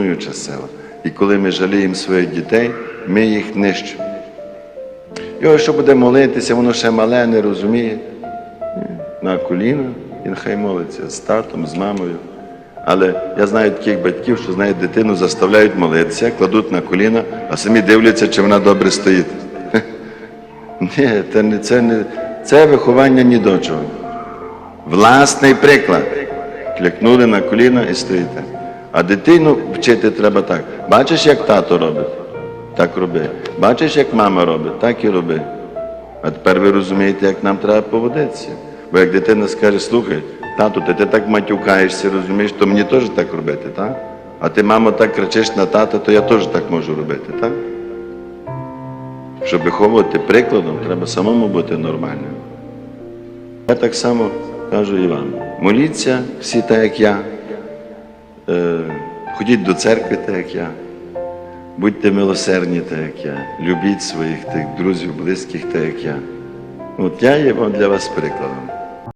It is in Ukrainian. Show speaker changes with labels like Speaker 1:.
Speaker 1: руйнуюча сила. І коли ми жаліємо своїх дітей, ми їх нищимо. Його, що буде молитися, воно ще мале, не розуміє. На коліна і нехай молиться з татом, з мамою. Але я знаю таких батьків, що знають, дитину заставляють молитися, кладуть на коліна, а самі дивляться, чи вона добре стоїть. Ні, це не це не це виховання ні до чого. Власний приклад. Клякнули на коліна і стоїте. А дитину вчити треба так. Бачиш, як тато робить? Так роби. Бачиш, як мама робить, так і роби. А тепер ви розумієте, як нам треба поводитися. Бо як дитина скаже, слухай, тату, ти, ти так матюкаєшся, розумієш, то мені теж так робити, так? А ти, мамо, так кричиш на тата, то я теж так можу робити, так? Щоб виховувати прикладом, треба самому бути нормальним. Я так само кажу і вам. Моліться всі так, як я. Ходіть до церкви, так як я. Будьте милосердні, так як я. Любіть своїх тих друзів, близьких, так як я. От я є вам для вас прикладом.